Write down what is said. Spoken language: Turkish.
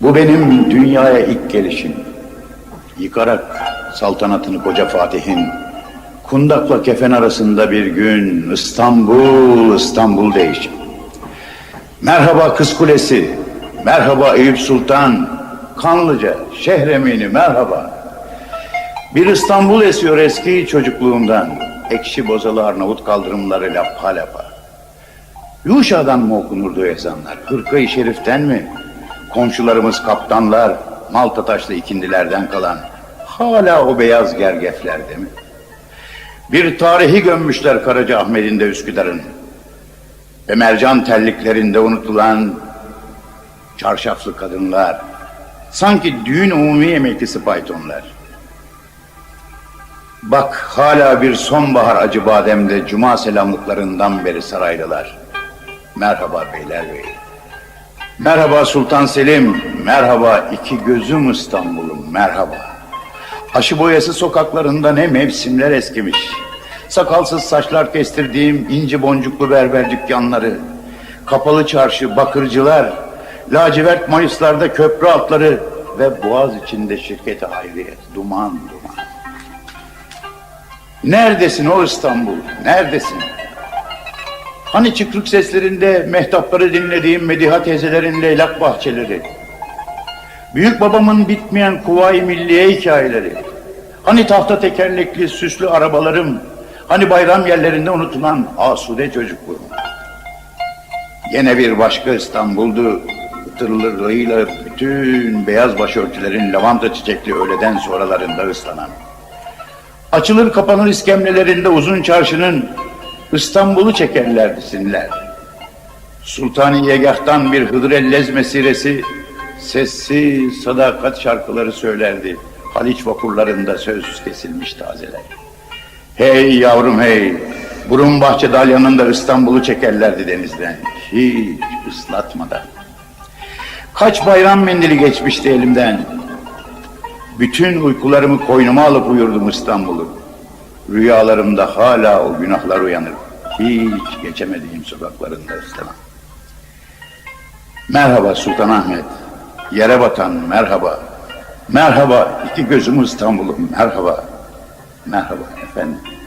Bu benim dünyaya ilk gelişim. Yıkarak saltanatını koca Fatih'in, kundakla kefen arasında bir gün İstanbul, İstanbul değişim. Merhaba Kız Kulesi, merhaba Eyüp Sultan, Kanlıca, Şehremini merhaba. Bir İstanbul esiyor eski çocukluğumdan, ekşi bozalı Arnavut kaldırımları lapa lapa. Yuşa'dan mı okunurdu ezanlar, Hırka-i Şerif'ten mi? Komşularımız kaptanlar, Malta taşlı ikindilerden kalan, hala o beyaz gergeflerde mi? Bir tarihi gömmüşler Karaca Ahmet'in de Üsküdar'ın. Ve mercan terliklerinde unutulan çarşaflı kadınlar, sanki düğün umumi emeklisi paytonlar. Bak hala bir sonbahar acı bademde cuma selamlıklarından beri saraylılar. Merhaba beyler bey. Merhaba Sultan Selim, merhaba iki gözüm İstanbul'um, merhaba. Aşı boyası sokaklarında ne mevsimler eskimiş. Sakalsız saçlar kestirdiğim inci boncuklu berber dükkanları, kapalı çarşı, bakırcılar, lacivert Mayıslarda köprü altları ve boğaz içinde şirketi hayriyet, duman duman. Neredesin o İstanbul, neredesin? Hani çıkrık seslerinde mehtapları dinlediğim Mediha teyzelerin leylak bahçeleri. Büyük babamın bitmeyen Kuvayi Milliye hikayeleri. Hani tahta tekerlekli süslü arabalarım. Hani bayram yerlerinde unutulan asude çocukluğum. Yine bir başka İstanbul'du. Tırlılığıyla bütün beyaz başörtülerin lavanta çiçekli öğleden sonralarında ıslanan. Açılır kapanır iskemlelerinde uzun çarşının İstanbul'u çekerlerdi sinler. Sultani Yegah'tan bir Hıdrellez mesiresi sessiz sadakat şarkıları söylerdi. Haliç vapurlarında söz kesilmiş tazeler. Hey yavrum hey, burun bahçe dalyanında İstanbul'u çekerlerdi denizden. Hiç ıslatmadan. Kaç bayram mendili geçmişti elimden. Bütün uykularımı koynuma alıp uyurdum İstanbul'u. Rüyalarımda hala o günahlar uyanır. Hiç geçemediğim sokaklarında istemem. Merhaba Sultanahmet. Yere batan merhaba. Merhaba iki gözüm İstanbul'um merhaba. Merhaba efendim.